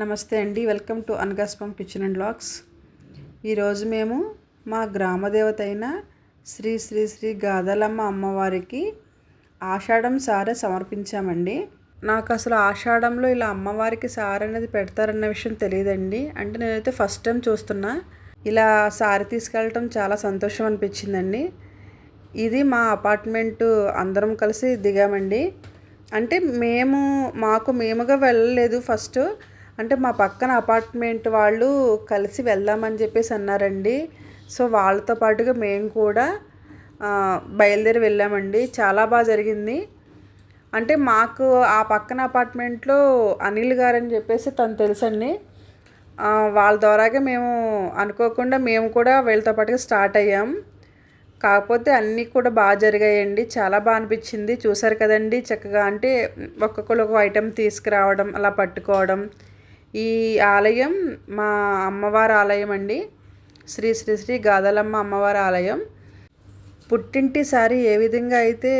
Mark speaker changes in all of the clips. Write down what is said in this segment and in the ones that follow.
Speaker 1: నమస్తే అండి. Welcome to అనగాస్పం కిచెన్ అండ్ బ్లాగ్స్ ఈరోజు మేము మా గ్రామదేవత అయిన శ్రీ శ్రీ శ్రీ గాదలమ్మ అమ్మవారికి ఆషాఢం సారే సమర్పించామండి. నాకు అసలు ఆషాఢంలో ఇలా అమ్మవారికి సారె అనేది పెడతారన్న విషయం తెలియదండి. అంటే నేనైతే ఫస్ట్ టైం చూస్తున్నా. ఇలా సారి తీసుకెళ్ళటం చాలా సంతోషం అనిపించిందండి. ఇది మా అపార్ట్మెంట్ అందరం కలిసి దిగామండి. అంటే మేము మాకు మేముగా వెళ్ళలేదు. ఫస్ట్ అంటే మా పక్కన అపార్ట్మెంట్ వాళ్ళు కలిసి వెళ్దామని చెప్పేసి అన్నారండి. సో వాళ్ళతో పాటుగా మేము కూడా బయలుదేరి వెళ్ళామండి. చాలా బాగా జరిగింది. అంటే మాకు ఆ పక్కన అపార్ట్మెంట్లో అనిల్ గారు అని చెప్పేసి తను తెలుసండి. వాళ్ళ ద్వారాగా మేము అనుకోకుండా మేము కూడా వీళ్ళతో పాటుగా స్టార్ట్ అయ్యాం. కాకపోతే అన్నీ కూడా బాగా జరిగాయండి. చాలా బాగా అనిపించింది. చూసారు కదండి చక్కగా అంటే ఒక్కొక్కరు ఒక ఐటెం తీసుకురావడం అలా పట్టుకోవడం. ఈ ఆలయం మా అమ్మవారి ఆలయం అండి. శ్రీ శ్రీ శ్రీ గాదలమ్మ అమ్మవారి ఆలయం. పుట్టింటి సారి ఏ విధంగా అయితే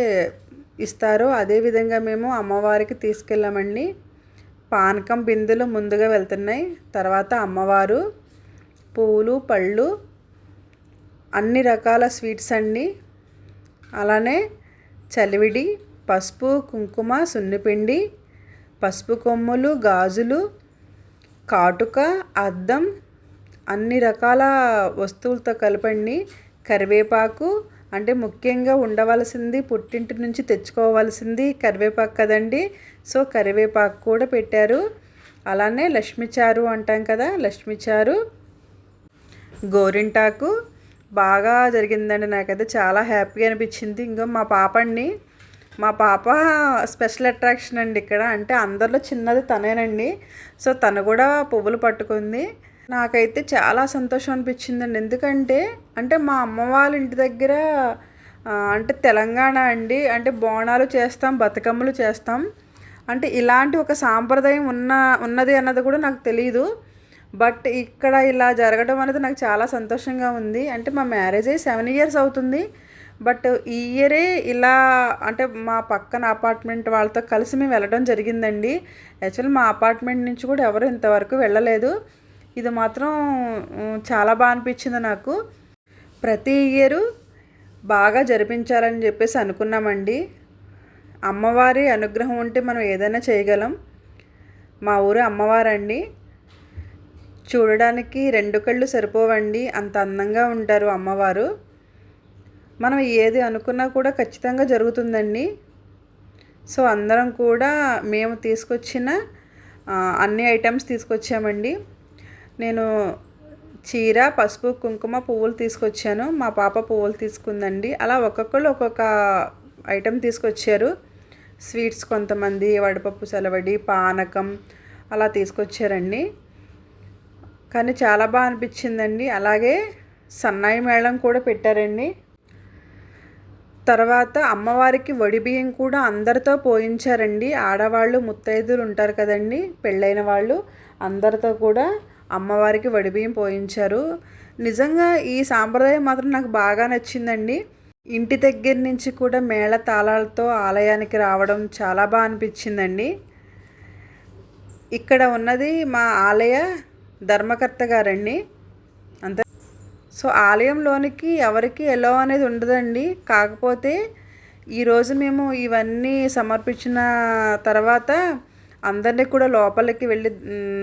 Speaker 1: ఇస్తారో అదే విధంగా మేము అమ్మవారికి తీసుకెళ్ళామండి. పానకం బిందెలు ముందుగా వెళ్తున్నాయి. తర్వాత అమ్మవారు పువ్వులు పళ్ళు అన్ని రకాల స్వీట్స్ అండి. అలానే చలివిడి పసుపు కుంకుమ సున్నిపిండి పసుపు కొమ్ములు గాజులు కాటుక అద్దం అన్ని రకాల వస్తువులతో కలపండి. కరివేపాకు అంటే ముఖ్యంగా ఉండవలసింది పుట్టింటి నుంచి తెచ్చుకోవాల్సింది కరివేపాకు కదండి. సో కరివేపాకు కూడా పెట్టారు. అలానే లక్ష్మీచారు అంటాం కదా లక్ష్మీచారు గోరింటాకు బాగా జరిగిందండి. నాకైతే చాలా హ్యాపీగా అనిపించింది. ఇంకో మా పాపండి మా పాప స్పెషల్ అట్రాక్షన్ అండి ఇక్కడ. అంటే అందరిలో చిన్నది తనేనండి. సో తను కూడా పువ్వులు పట్టుకుంది. నాకైతే చాలా సంతోషం అనిపించిందండి. ఎందుకంటే అంటే మా అమ్మ వాళ్ళ ఇంటి దగ్గర అంటే తెలంగాణ అండి. అంటే బోనాలు చేస్తాం బతుకమ్మలు చేస్తాం. అంటే ఇలాంటి ఒక సాంప్రదాయం ఉన్న ఉన్నది అన్నది కూడా నాకు తెలియదు బట్ ఇక్కడ ఇలా జరగడం అనేది నాకు చాలా సంతోషంగా ఉంది. అంటే మా మ్యారేజ్ అయ్యి సెవెన్ ఇయర్స్ అవుతుంది. బట్ ఈ ఇయరే ఇలా అంటే మా పక్కన అపార్ట్మెంట్ వాళ్ళతో కలిసి మేము వెళ్ళడం జరిగిందండి. యాక్చువల్లీ మా అపార్ట్మెంట్ నుంచి కూడా ఎవరు ఇంతవరకు వెళ్ళలేదు. ఇది మాత్రం చాలా బాగా అనిపించింది నాకు. ప్రతి ఇయరు బాగా జరిపించాలని చెప్పేసి అనుకున్నామండి. అమ్మవారి అనుగ్రహం ఉంటే మనం ఏదైనా చేయగలం. మా ఊరు అమ్మవారండి. చూడడానికి రెండు కళ్ళు సరిపోవండి. అంత అందంగా ఉంటారు అమ్మవారు. మనం ఏది అనుకున్నా కూడా ఖచ్చితంగా జరుగుతుందండి. సో అందరం కూడా మేము తీసుకొచ్చిన అన్ని ఐటమ్స్ తీసుకొచ్చామండి. నేను చీర పసుపు కుంకుమ పువ్వులు తీసుకొచ్చాను. మా పాప పువ్వులు తీసుకుందండి. అలా ఒక్కొక్కరు ఒక్కొక్క ఐటెం తీసుకొచ్చారు. స్వీట్స్ కొంతమంది వడపప్పు సెలవడి పానకం అలా తీసుకొచ్చారండి. కానీ చాలా బాగా అనిపించిందండి. అలాగే సన్నాయి మేళం కూడా పెట్టారండి. తర్వాత అమ్మవారికి వడిబియ్యం కూడా అందరితో పోయించారండి. ఆడవాళ్ళు ముత్తైదులు ఉంటారు కదండి పెళ్ళైన వాళ్ళు అందరితో కూడా అమ్మవారికి వడిబియ్యం పోయించారు. నిజంగా ఈ సాంప్రదాయం మాత్రం నాకు బాగా నచ్చిందండి. ఇంటి దగ్గర నుంచి కూడా మేళ తాళాలతో ఆలయానికి రావడం చాలా బాగా అనిపించిందండి. ఇక్కడ ఉన్నది మా ఆలయ ధర్మకర్త గారండి. సో ఆలయంలోనికి ఎవరికి ఎలా అనేది ఉండదండి. కాకపోతే ఈరోజు మేము ఇవన్నీ సమర్పించిన తర్వాత అందరినీ కూడా లోపలికి వెళ్ళి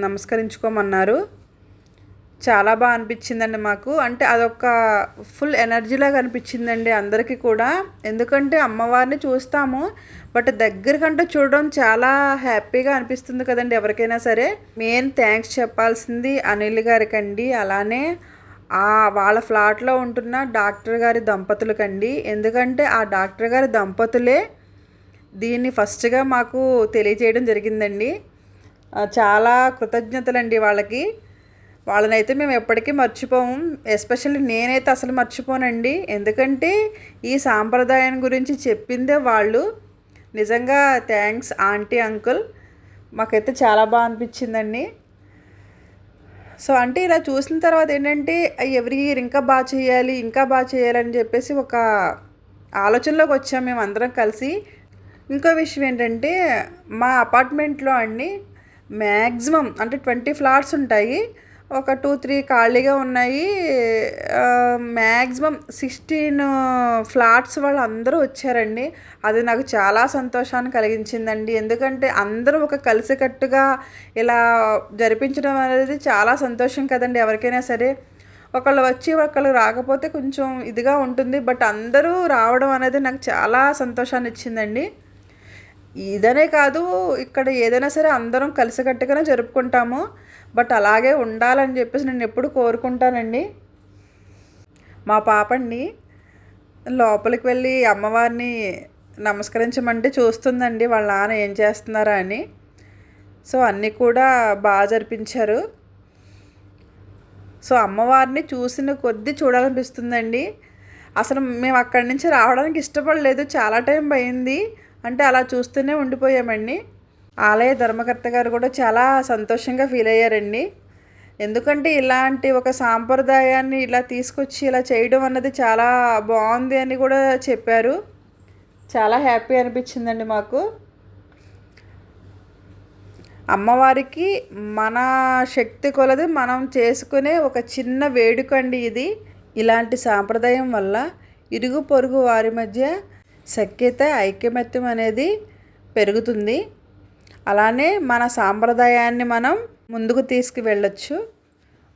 Speaker 1: నమస్కరించుకోమన్నారు. చాలా బాగా అనిపించిందండి మాకు. అంటే అదొక ఫుల్ ఎనర్జీలాగా అనిపించిందండి అందరికీ కూడా. ఎందుకంటే అమ్మవారిని చూస్తాము బట్ దగ్గరకంటే చూడడం చాలా హ్యాపీగా అనిపిస్తుంది కదండి ఎవరికైనా సరే. మెయిన్ థ్యాంక్స్ చెప్పాల్సింది అనిల్ గారికండి. అలానే వాళ్ళ ఫ్లాట్లో ఉంటున్న డాక్టర్ గారి దంపతులకండి. ఎందుకంటే ఆ డాక్టర్ గారి దంపతులే దీన్ని ఫస్ట్గా మాకు తెలియజేయడం జరిగిందండి. చాలా కృతజ్ఞతలండి వాళ్ళకి. వాళ్ళనైతే మేము ఎప్పటికీ మర్చిపోము. ఎస్పెషల్లీ నేనైతే అసలు మర్చిపోనండి. ఎందుకంటే ఈ సాంప్రదాయం గురించి చెప్పిందే వాళ్ళు. నిజంగా థ్యాంక్స్ ఆంటీ అంకుల్. మాకైతే చాలా బాగా అనిపించిందండి. సో అంటే ఇలా చూసిన తర్వాత ఏంటంటే ఎవ్రీ ఇయర్ ఇంకా బాగా చేయాలి ఇంకా బాగా చేయాలని చెప్పేసి ఒక ఆలోచనలోకి వచ్చాం మేము అందరం కలిసి. ఇంకో విషయం ఏంటంటే మా అపార్ట్మెంట్లో అండి మ్యాక్సిమం అంటే ట్వంటీ ఫ్లాట్స్ ఉంటాయి. ఒక టూ త్రీ ఖాళీగా ఉన్నాయి. మ్యాక్సిమం సిక్స్టీన్ ఫ్లాట్స్ వాళ్ళు అందరూ వచ్చారండి. అది నాకు చాలా సంతోషాన్ని కలిగించిందండి. ఎందుకంటే అందరూ ఒక కలిసికట్టుగా ఇలా జరిపించడం అనేది చాలా సంతోషం కదండి ఎవరికైనా సరే. ఒకళ్ళు వచ్చి ఒకళ్ళు రాకపోతే కొంచెం ఇదిగా ఉంటుంది. బట్ అందరూ రావడం అనేది నాకు చాలా సంతోషాన్ని ఇచ్చిందండి ఇదనే కాదు ఇక్కడ ఏదైనా సరే అందరం కలిసికట్టుగానే జరుపుకుంటాము. బట్ అలాగే ఉండాలని చెప్పేసి నేను ఎప్పుడు కోరుకుంటానండి. మా పాపండి లోపలికి వెళ్ళి అమ్మవారిని నమస్కరించమంటే చూస్తుందండి. వాళ్ళ నాన్న ఏం చేస్తున్నారా అని. సో అన్నీ కూడా బాగా జరిపించారు. సో అమ్మవారిని చూసిన కొద్దీ చూడాలనిపిస్తుందండి. అసలు మేము అక్కడి నుంచి రావడానికి ఇష్టపడలేదు. చాలా టైం అయింది. అంటే అలా చూస్తూనే ఉండిపోయామండి. ఆలయ ధర్మకర్త గారు కూడా చాలా సంతోషంగా ఫీల్ అయ్యారండి. ఎందుకంటే ఇలాంటి ఒక సాంప్రదాయాన్ని ఇలా తీసుకొచ్చి ఇలా చేయడం అన్నది చాలా బాగుంది అని కూడా చెప్పారు. చాలా హ్యాపీ అనిపించిందండి మాకు. అమ్మవారికి మన శక్తి కొలది మనం చేసుకునే ఒక చిన్న వేడుక అండి ఇది. ఇలాంటి సాంప్రదాయం వల్ల ఇరుగు పొరుగు వారి మధ్య సఖ్యత ఐక్యమత్యం అనేది పెరుగుతుంది. అలానే మన సాంప్రదాయాన్ని మనం ముందుకు తీసుకువెళ్ళచ్చు.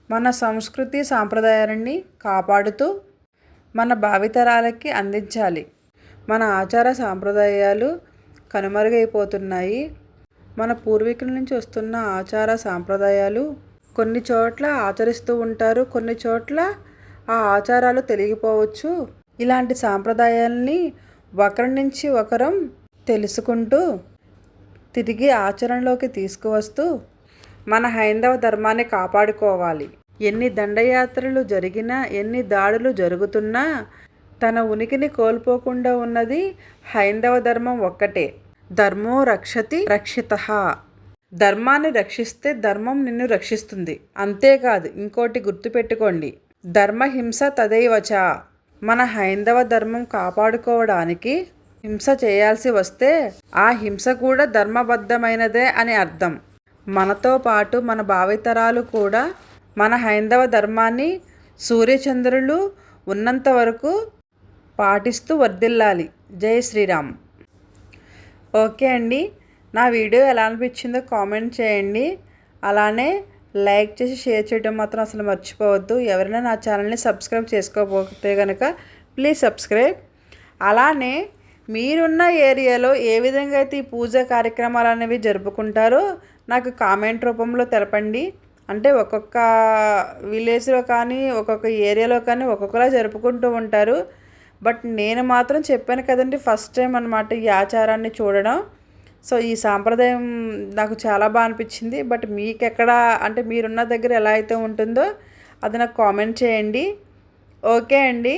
Speaker 1: మన సంస్కృతి సాంప్రదాయాలని కాపాడుతూ మన భావితరాలకి అందించాలి. మన ఆచార సాంప్రదాయాలు కనుమరుగైపోతున్నాయి. మన పూర్వీకుల నుంచి వస్తున్న ఆచార సాంప్రదాయాలు కొన్ని చోట్ల ఆచరిస్తూ ఉంటారు కొన్ని చోట్ల ఆ ఆచారాలు తెలియకపోవచ్చు ఇలాంటి సాంప్రదాయాల్ని ఒకరి నుంచి ఒకరం తెలుసుకుంటూ తిరిగి ఆచరణలోకి తీసుకువస్తూ మన హైందవ ధర్మాన్ని కాపాడుకోవాలి. ఎన్ని దండయాత్రలు జరిగినా ఎన్ని దాడులు జరుగుతున్నా తన ఉనికిని కోల్పోకుండా ఉన్నది హైందవ ధర్మం ఒక్కటే. ధర్మో రక్షతి రక్షిత. ధర్మాన్ని రక్షిస్తే ధర్మం నిన్ను రక్షిస్తుంది. అంతేకాదు ఇంకోటి గుర్తుపెట్టుకోండి. ధర్మహింస తదైవచ మన హైందవ ధర్మం కాపాడుకోవడానికి హింస చేయాల్సి వస్తే ఆ హింస కూడా ధర్మబద్ధమైనదే అని అర్థం. మనతో పాటు మన భావితరాలు కూడా మన హైందవ ధర్మాన్ని సూర్యచంద్రులు ఉన్నంత వరకు పాటిస్తూ వర్దిల్లాలి జై శ్రీరామ్. ఓకే అండి. నా వీడియో ఎలా అనిపించిందో కామెంట్ చేయండి. అలానే లైక్ చేసి షేర్ చేయడం మాత్రం అసలు మర్చిపోవద్దు. ఎవరైనా నా ఛానల్ని సబ్స్క్రైబ్ చేసుకోకపోతే కనుక ప్లీజ్ సబ్స్క్రైబ్. అలానే మీరున్న ఏరియాలో ఏ విధంగా అయితే ఈ పూజ కార్యక్రమాలు అనేవి జరుపుకుంటారో నాకు కామెంట్ రూపంలో తెలపండి. అంటే ఒక్కొక్క విలేజ్లో కానీ ఒక్కొక్క ఏరియాలో కానీ ఒక్కొక్కలా జరుపుకుంటూ ఉంటారు. బట్ నేను మాత్రం చెప్పాను కదండి ఫస్ట్ టైం అనమాట ఈ ఆచారాన్ని చూడడం. సో ఈ సాంప్రదాయం నాకు చాలా బాగా అనిపించింది. బట్ మీకు ఎక్కడ అంటే మీరున్న దగ్గర ఎలా అయితే ఉంటుందో అది నాకు కామెంట్ చేయండి. ఓకే అండి.